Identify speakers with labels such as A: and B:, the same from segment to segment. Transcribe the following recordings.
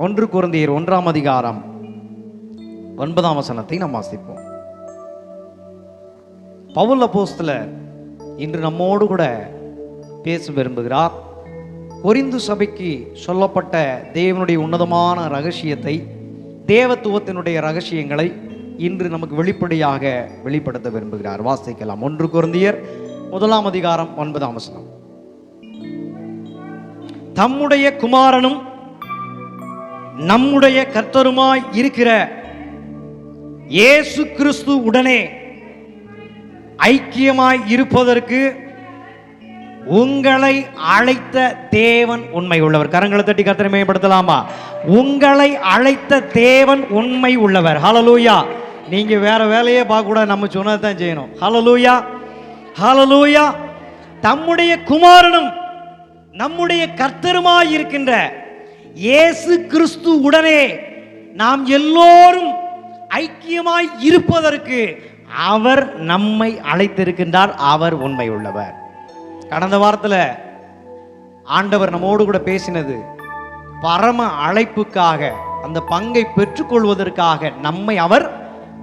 A: ஒன்று குழந்தையர் ஒன்றாம் அதிகாரம் ஒன்பதாம் வசனத்தை நாம் வாசிப்போம். பவுல் போஸ்தில் இன்று நம்மோடு கூட பேச விரும்புகிறார். பொரிந்து சபைக்கு சொல்லப்பட்ட தேவனுடைய உன்னதமான ரகசியத்தை தேவத்துவத்தினுடைய ரகசியங்களை இன்று நமக்கு வெளிப்படையாக வெளிப்படுத்த விரும்புகிறார். வாசிக்கலாம். ஒன்று குருந்தியர் முதலாம் அதிகாரம் ஒன்பதாம் வசனம். தம்முடைய குமாரனும் நம்முடைய கர்த்தருமாய் இருக்கிற இயேசு கிறிஸ்து உடனே ஐக்கியமாய் இருப்பதற்கு உங்களை அழைத்த தேவன் உண்மை உள்ளவர். கரங்களை தட்டி கர்த்தரை மேம்படுத்தலாமா? உங்களை அழைத்த தேவன் உண்மை உள்ளவர். ஹலலூயா நீங்க வேற வேலையே பார்க்க கூட நம்ம சொன்னதை தான் செய்யணும். ஹலலூயா ஹலலூயா தம்முடைய குமாரனும் நம்முடைய கர்த்தருமாய் இருக்கின்ற இயேசு கிறிஸ்து உடனே நாம் எல்லோரும் ஐக்கியமாய் இருப்பதற்கு அவர் நம்மை அழைத்திருக்கின்றார். அவர் உண்மை உள்ளவர். கடந்த வாரத்தில் ஆண்டவர் நம்மோடு கூட பேசினது பரம அழைப்புக்காக அந்த பங்கை பெற்றுக்கொள்வதற்காக நம்மை அவர்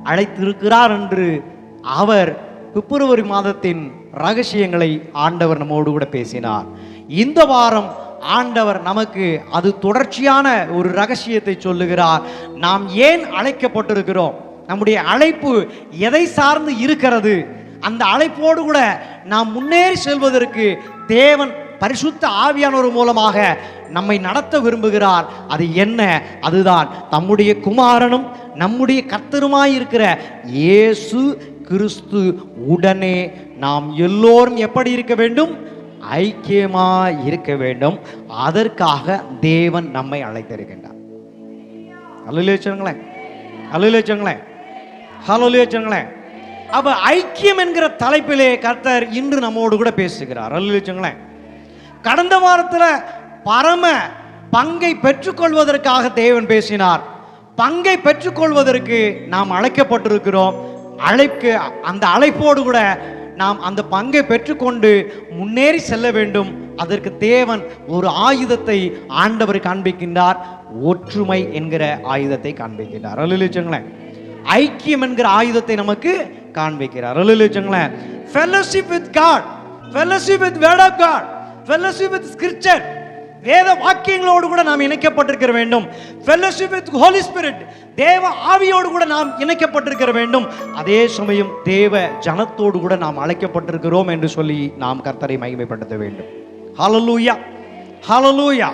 A: அழைத்திருக்கிறார் என்று அவர் பிப்ரவரி மாதத்தின் ரகசியங்களை ஆண்டவர் நம்மோடு கூட பேசினார். இந்த வாரம் ஆண்டவர் நமக்கு அது தொடர்ச்சியான ஒரு ரகசியத்தை சொல்லுகிறார். நாம் ஏன் அழைக்கப்பட்டிருக்கிறோம்? நம்முடைய அழைப்பு எதை சார்ந்து இருக்கிறது? அந்த அழைப்போடு கூட நாம் முன்னேறி செல்வதற்கு தேவன் பரிசுத்த ஆவியானவர் மூலமாக நம்மை நடத்த விரும்புகிறார். அது என்ன? அதுதான் தம்முடைய குமாரனும் நம்முடைய கர்த்தருமாய் இருக்கிற இயேசு கிறிஸ்து உடனே நாம் எல்லோரும் எப்படி இருக்க வேண்டும்? ஐக்கியமாக இருக்க வேண்டும். அதற்காக தேவன் நம்மை அழைத்திருக்கின்றார். அல்லையிலே வச்சுங்களேன் அல்லையிலே வச்சுங்களேன் வச்சுங்களேன் அப்ப ஐக்கியம் என்கிற தலைப்பிலே கர்த்தர் இன்று நம்மோடு கூட பேசுகிறார். அல்லையிலே வச்சுங்களேன் கடந்த வாரத்தில் பரம பங்கை பெற்றுக்கொள்வதற்காக தேவன் பேசினார். பங்கை பெற்றுக்கொள்வதற்கு நாம் அழைக்கப்பட்டிருக்கிறோம். அழைப்பு அந்த அழைப்போடு கூட நாம் அந்த பங்கை பெற்றுக்கொண்டு முன்னேறி செல்ல வேண்டும். அதற்கு தேவன் ஒரு ஆயுதத்தை ஆண்டவர் காண்பிக்கின்றார். ஒற்றுமை என்கிற ஆயுதத்தை காண்பிக்கின்றார். அல்லிச்சுங்களேன் ஐக்கியம் என்கிற ஆயுதத்தை நமக்கு காண்பிக்கிறார். அல்லிச்சுங்களேன் fellowship with God fellowship with word of God fellowship with scripture வேத வாக்கியங்களோடு கூட நாம் இணைக்கப்பட்டிருக்க வேண்டும். ஃபெல்லோஷிப் வித் ஹோலி ஸ்பிரிட் தேவ ஆவியோடு கூட நாம் இணைக்கப்பட்டிருக்க வேண்டும். அதே சமயம் தேவ ஜனத்தோடு கூட நாம் அழைக்கப்பட்டிருக்கிறோம் என்று சொல்லி நாம் கர்த்தரை மகிமைப்படுத்த வேண்டும். Hallelujah hallelujah